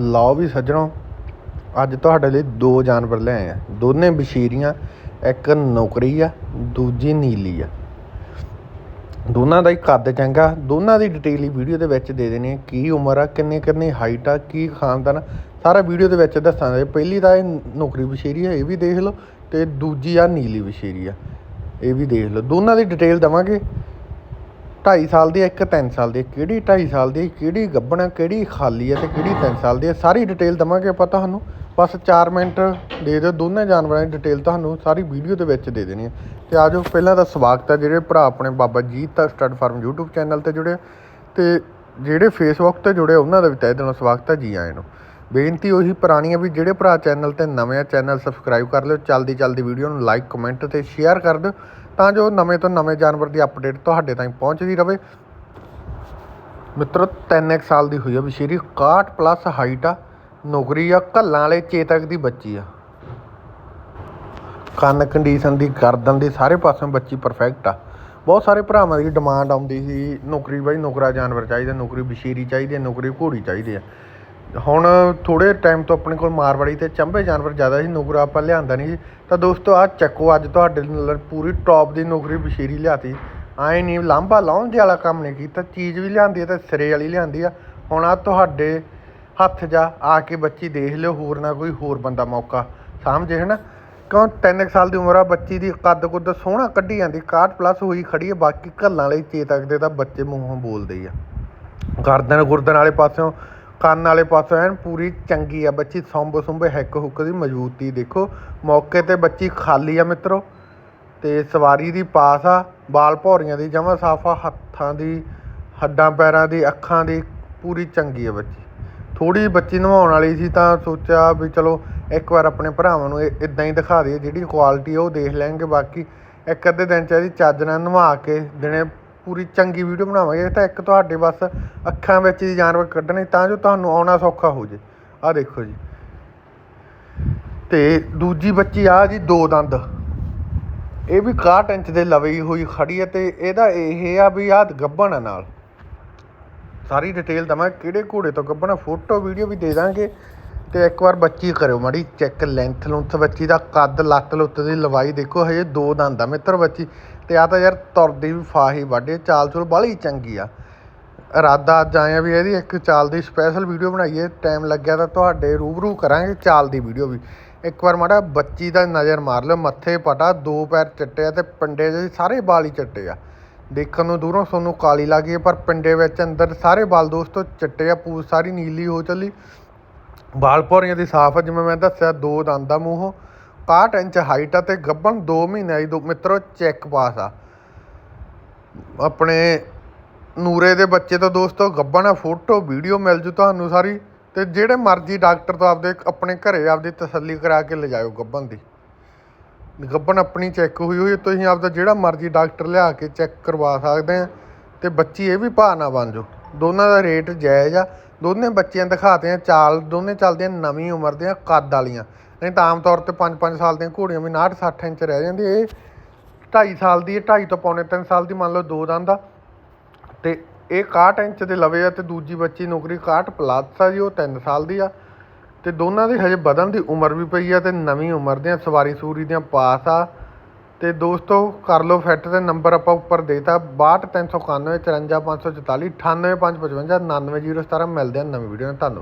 ਲਓ ਵੀ ਸੱਜਣੋ, ਅੱਜ ਤੁਹਾਡੇ ਲਈ ਦੋ ਜਾਨਵਰ ਲੈ ਆਏ ਆ। ਦੋਨੇ ਬਸ਼ੀਰੀਆਂ, ਇੱਕ ਨੌਕਰੀ ਆ, ਦੂਜੀ ਨੀਲੀ ਆ। ਦੋਨਾਂ ਦਾ ਹੀ ਕੱਦ ਚੰਗਾ, ਦੋਨਾਂ ਦੀ ਡਿਟੇਲ ਹੀ ਵੀਡੀਓ ਦੇ ਵਿੱਚ ਦੇ ਦੇਣੀ ਹੈ ਕੀ ਉਮਰ ਆ, ਕਿੰਨੇ ਕਿੰਨੇ ਹਾਈਟ ਆ, ਕੀ ਖਾਨਦਾਨ ਸਾਰਾ ਵੀਡੀਓ ਦੇ ਵਿੱਚ ਦੱਸਾਂਗੇ। ਪਹਿਲੀ ਤਾਂ ਇਹ ਨੌਕਰੀ ਬਸ਼ੀਰੀ ਆ, ਇਹ ਵੀ ਦੇਖ ਲਓ ਤੇ ਦੂਜੀ ਆ ਨੀਲੀ ਬਸ਼ੀਰੀ ਆ। ਇਹ ਵੀ ਦੇਖ ਲਓ। ਦੋਨਾਂ ਦੀ ਡਿਟੇਲ ਦਵਾਂਗੇ। 2.5 ਸਾਲ ਦੀ ਹੈ ਇੱਕ 3 ਸਾਲ ਦੀ ਆ। ਕਿਹੜੀ 2.5 ਸਾਲ ਦੀ ਆ, ਕਿਹੜੀ ਗੱਭਣ ਆ ਕਿਹੜੀ ਖਾਲੀ ਹੈ ਤੇ ਕਿਹੜੀ 3 ਸਾਲ ਦੀ ਆ ਸਾਰੀ ਡਿਟੇਲ ਦਵਾਂਗੇ ਆਪਾਂ ਤੁਹਾਨੂੰ। ਬਸ 4 ਮਿੰਟ ਦੇ ਦਿਓ ਦੋਨੇ ਜਾਨਵਰਾਂ ਦੀ ਡਿਟੇਲ ਤੁਹਾਨੂੰ ਸਾਰੀ ਵੀਡੀਓ ਦੇ ਵਿੱਚ ਦੇ ਦੇਣੀ ਹੈ। ਤੇ ਆਜੋ ਪਹਿਲਾਂ ਤਾਂ ਸਵਾਗਤ ਹੈ ਜਿਹੜੇ ਭਰਾ ਆਪਣੇ Baba Jeet stud farm YouTube channel ਤੇ ਜੁੜੇ ਆ। ਤੇ ਜਿਹੜੇ ਫੇਸਬੁੱਕ ਤੇ ਜੁੜੇ ਉਹਨਾਂ ਦਾ ਵੀ ਤਹਿ ਦਿਲੋਂ ਸਵਾਗਤ ਹੈ ਜੀ ਆਇਆਂ ਨੂੰ। ਬੇਨਤੀ ਉਹੀ ਪੁਰਾਣੀ ਹੈ ਵੀ ਜਿਹੜੇ ਭਰਾ ਚੈਨਲ ਤੇ ਨਵੇਂ ਆ ਚੈਨਲ ਸਬਸਕ੍ਰਾਈਬ ਕਰ ਲਿਓ। ਚਲਦੀ ਚਲਦੀ ਵੀਡੀਓ ਨੂੰ ਲਾਈਕ ਕਮੈਂਟ ਤੇ ਸ਼ੇਅਰ ਕਰ ਦਿਓ। ਤਾਂ ਜੋ ਨਵੇਂ ਤੋਂ ਨਵੇਂ ਜਾਨਵਰ ਦੀ ਅਪਡੇਟ ਤੁਹਾਡੇ ਤਾਈਂ ਪਹੁੰਚਦੀ ਰਹੇ ਮਿੱਤਰੋ 3 ਸਾਲ ਦੀ ਹੋਈ ਆ ਬਸ਼ੀਰੀ 61 ਪਲੱਸ ਹਾਈਟ ਆ, ਨੌਕਰੀ ਆ ਕੱਲਾਂ ਵਾਲੇ ਚੇਤਕ ਦੀ ਬੱਚੀ ਆ। ਕੰਨ ਕੰਡੀਸ਼ਨ ਦੀ ਗਰਦਨ ਦੀ ਸਾਰੇ ਪਾਸੇ ਬੱਚੀ ਪਰਫੈਕਟ ਆ। ਬਹੁਤ ਸਾਰੇ ਭਰਾਵਾਂ ਦੀ ਡਿਮਾਂਡ ਆਉਂਦੀ ਸੀ, ਨੌਕਰੀ ਬਾਈ ਨੌਕਰਾ ਜਾਨਵਰ ਚਾਹੀਦਾ, ਨੌਕਰੀ ਬਸ਼ੀਰੀ ਚਾਹੀਦੀ ਹੈ ਨੌਕਰੀ ਘੋੜੀ ਚਾਹੀਦੀ ਆ। ਹੁਣ ਥੋੜ੍ਹੇ ਟਾਈਮ ਤੋਂ ਆਪਣੇ ਕੋਲ ਮਾਰਵਾੜੀ ਅਤੇ ਚੰਬੇ ਜਾਨਵਰ ਜ਼ਿਆਦਾ ਸੀ ਨੌਕਰਾ ਆਪਾਂ ਲਿਆਂਦਾ ਨਹੀਂ ਸੀ। ਤਾਂ ਦੋਸਤੋ, ਆਹ ਚੱਕੋ, ਅੱਜ ਤੁਹਾਡੇ ਨਾਲ ਪੂਰੀ ਟੌਪ ਦੀ ਨੌਕਰੀ ਬਸ਼ੀਰੀ ਲਿਆਤੀ। ਆਏ ਨਹੀਂ, ਲਾਂਭਾ ਲਾਉਣ ਦੇ ਵਾਲਾ ਕੰਮ ਨਹੀਂ ਕੀਤਾ, ਚੀਜ਼ ਵੀ ਲਿਆਂਦੀ ਹੈ ਤੇ ਸਿਰੇ ਵਾਲੀ ਲਿਆਂਦੀ ਆ। ਹੁਣ ਆ ਤੁਹਾਡੇ ਹੱਥ ਜਾ ਆ ਕੇ ਬੱਚੀ ਦੇਖ ਲਿਓ, ਹੋਰ ਨਾ ਕੋਈ ਹੋਰ ਬੰਦਾ ਮੌਕਾ। ਸਮਝੇ ਹਨਾ? ਕਿਉਂ 3 ਸਾਲ ਦੀ ਉਮਰ ਆ, ਬੱਚੀ ਦੀ ਕੱਦ ਕੁੱਦ ਸੋਹਣਾ ਕੱਢੀ ਜਾਂਦੀ 61 ਪਲੱਸ ਹੋਈ ਖੜੀ ਹੈ ਬਾਕੀ ਘੱਲਾਂ ਲਈ ਚੇਤਕ ਦੇ ਤਾਂ ਬੱਚੇ ਮੂੰਹੋਂ ਬੋਲਦੇ ਹੀ ਆ। ਗਰਦਨ ਗੁਰਦਨ ਵਾਲੇ ਪਾਸਿਓਂ ਕੰਨ ਵਾਲੇ ਪਾਸੋਂ ਐਨ ਪੂਰੀ ਚੰਗੀ ਆ ਬੱਚੀ ਸੰਭ ਸੁੰਭ ਹੈਕ ਹੁੱਕ ਦੀ ਮਜ਼ਬੂਤੀ ਦੇਖੋ। ਮੌਕੇ ਤੇ ਬੱਚੀ ਖਾਲੀ ਆ ਮਿੱਤਰੋ ਤੇ ਸਵਾਰੀ ਦੀ ਪਾਸ ਆ, ਬਾਲ ਭੌਰੀਆਂ ਦੀ, ਜਮਾ ਸਾਫਾ ਹੱਥਾਂ ਦੀ, ਹੱਡਾਂ ਪੈਰਾਂ ਦੀ, ਅੱਖਾਂ ਦੀ, ਪੂਰੀ ਚੰਗੀ ਆ ਬੱਚੀ। ਥੋੜੀ ਬੱਚੀ ਨਵਾਉਣ ਵਾਲੀ ਸੀ ਤਾਂ ਸੋਚਿਆ ਵੀ ਚਲੋ ਇੱਕ ਵਾਰ ਆਪਣੇ ਭਰਾਵਾਂ ਨੂੰ ਇਦਾਂ ਹੀ ਦਿਖਾ ਦਈਏ, ਜਿਹੜੀ ਕੁਆਲਿਟੀ ਉਹ ਦੇਖ ਲੈਣਗੇ, ਬਾਕੀ ਇੱਕ ਅੱਧੇ ਦਿਨ ਚ ਇਹਦੀ ਚੱਜ ਨਾਲ ਨਵਾ ਕੇ ਦਿਨੇ ਪੂਰੀ ਚੰਗੀ ਵੀਡੀਓ ਬਣਾਵਾਂਗੇ ਇਹ ਤਾਂ ਇੱਕ ਤੁਹਾਡੇ ਬਸ ਅੱਖਾਂ ਵਿੱਚ ਦੀ ਜਾਨਵਰ ਕੱਢਣੇ, ਤਾਂ ਜੋ ਤੁਹਾਨੂੰ ਆਉਣਾ ਸੌਖਾ ਹੋ ਜੇ। ਆਹ ਦੇਖੋ ਜੀ। ਤੇ ਦੂਜੀ ਬੱਚੀ ਆ ਜੀ, ਦੋ ਦੰਦ। ਇਹ ਵੀ 61 ਇੰਚ ਦੇ ਲਵੇ ਹੋਈ ਖੜੀ ਹੈ ਤੇ ਇਹਦਾ ਇਹ ਆ ਵੀ ਆਹ ਗੱਭਣ ਆ ਨਾਲ। ਸਾਰੀ ਡਿਟੇਲ ਦਵਾਂ ਕਿਹੜੇ ਘੋੜੇ ਤੋਂ ਗੱਭਣ ਫੋਟੋ ਵੀਡੀਓ ਵੀ ਦੇ ਦਾਂਗੇ। ਤੇ ਇੱਕ ਵਾਰ ਬੱਚੀ ਕਰਿਓ ਮਾੜੀ ਚੈੱਕ ਲੈਂਥ ਲੁੰਥ ਬੱਚੀ ਦਾ, ਕੱਦ ਲੱਤ ਲੁੱਤ ਦੀ ਲਵਾਈ ਦੇਖੋ, ਹਜੇ ਦੋ ਦੰਦ ਆ ਮਿੱਤਰ ਬੱਚੀ। ਤੇ ਆ ਤਾਂ ਯਾਰ ਤੁਰਦੀ ਵੀ ਫਾਹੀ ਵਾਢੇ ਚਾਲ ਚੁਲ ਬਾਹਲੀ ਚੰਗੀ ਆ। ਇਰਾਦਾ ਅੱਜ ਆਇਆ ਵੀ ਇਹਦੀ ਇੱਕ ਚਾਲ ਦੀ ਸਪੈਸ਼ਲ ਵੀਡੀਓ ਬਣਾਈਏ ਟਾਈਮ ਲੱਗਿਆ ਤਾਂ ਤੁਹਾਡੇ ਰੂਬਰੂ ਕਰਾਂਗੇ ਚਾਲ ਦੀ ਵੀਡੀਓ ਵੀ। ਇੱਕ ਵਾਰ ਮਾੜਾ ਬੱਚੀ ਦਾ ਨਜ਼ਰ ਮਾਰ ਲਿਓ, ਮੱਥੇ ਪਟਾ, ਦੋ ਪੈਰ ਚਿੱਟੇ ਆ ਤੇ ਪਿੰਡੇ ਦੇ ਸਾਰੇ ਵਾਲ ਹੀ ਚਿੱਟੇ ਆ। ਦੇਖਣ ਨੂੰ ਦੂਰੋਂ ਤੁਹਾਨੂੰ ਕਾਲੀ ਲੱਗੀ ਪਰ ਪਿੰਡੇ ਵਿੱਚ ਅੰਦਰ ਸਾਰੇ ਵਾਲ ਦੋਸਤੋ ਚਿੱਟੇ ਆ, ਪੂਛ ਸਾਰੀ ਨੀਲੀ ਹੋ ਚੱਲੀ। ਵਾਲ ਭੌਰੀਆਂ ਦੀ ਸਾਫ਼ ਆ, ਜਿਵੇਂ ਮੈਂ ਦੱਸਿਆ, ਦੋ ਦੰਦ ਆ ਮੂੰਹੋਂ। 61 ਇੰਚ ਹਾਈਟ ਆ ਤੇ ਗੱਭਣ 2 ਮਹੀਨੇ ਦੀ ਦੋ, ਮਿੱਤਰੋ ਚੈੱਕ ਪਾਸ ਆ। ਆਪਣੇ ਨੂਰੇ ਦੇ ਬੱਚੇ ਤੋਂ ਦੋਸਤੋ, ਗੱਭਣ ਆ, ਫੋਟੋ, ਵੀਡੀਓ ਮਿਲ ਜੂ ਤੁਹਾਨੂੰ ਸਾਰੀ। ਤੇ ਜਿਹੜੇ ਮਰਜ਼ੀ ਡਾਕਟਰ ਤੋਂ ਆਪਦੇ, ਆਪਣੇ ਘਰੇ ਆਪਦੀ ਤਸੱਲੀ ਕਰਾ ਕੇ ਲਿਜਾਇਓ ਗੱਭਣ ਦੀ। ਗੱਭਣ ਆਪਣੀ ਚੈੱਕ ਹੋਈ ਹੋਈ ਤੁਸੀਂ ਆਪਦਾ ਜਿਹੜਾ ਮਰਜ਼ੀ ਡਾਕਟਰ ਲਿਆ ਕੇ ਚੈੱਕ ਕਰਵਾ ਸਕਦੇ ਆ। ਤੇ ਬੱਚੀ ਇਹ ਵੀ ਭਾਅ ਨਾ ਬਣ ਜਾਓ। ਦੋਨਾਂ ਦਾ ਰੇਟ ਜਾਇਜ਼ ਆ। ਦੋਨੇ ਬੱਚਿਆਂ ਦਿਖਾਤੇ ਆ, ਚਾਲ, ਦੋਨੇ ਚੱਲਦੀਆਂ ਨਵੀਂ ਉਮਰ ਦੀਆਂ ਕੱਦ ਵਾਲੀਆਂ। ਨਹੀਂ ਤਾਂ ਆਮ ਤੌਰ ਤੇ 5-5 ਸਾਲ ਦੀਆਂ ਘੋੜੀਆਂ ਵੀ 59-60 ਇੰਚ ਰਹਿ ਜਾਂਦੀਆਂ ਇਹ 2.5 ਸਾਲ ਦੀ ਹੈ 2.5 ਤੋਂ ਪੌਣੇ 3 ਸਾਲ ਦੀ ਮੰਨ ਲਓ ਦੋ ਦੰਦ ਆ। ਤੇ ਇਹ 61 ਇੰਚ ਦੇ ਲਵੇ ਆ ਤੇ ਦੂਜੀ ਬੱਚੀ ਨੌਕਰੀ 61 ਪਲੱਸ ਆ ਜੀ, ਉਹ 3 ਸਾਲ ਦੀ ਆ। ਤੇ ਦੋਨਾਂ ਦੀ ਹਜੇ ਵਧਣ ਦੀ ਉਮਰ ਵੀ ਪਈ ਆ ਤੇ ਨਵੀਂ ਉਮਰ ਦੀਆਂ ਸਵਾਰੀ ਸੂਰੀ ਦੀਆਂ ਪਾਸ ਆ। ਅਤੇ ਦੋਸਤੋ, ਕਰ ਲਓ ਫਿੱਟ ਤੇ ਨੰਬਰ ਆਪਾਂ ਉੱਪਰ ਦੇਤਾ 62391 54544 98555 99017 ਮਿਲਦੇ ਹਾਂ ਨਵੀਂ ਵੀਡੀਓ ਨਾਲ, ਧੰਨਵਾਦ।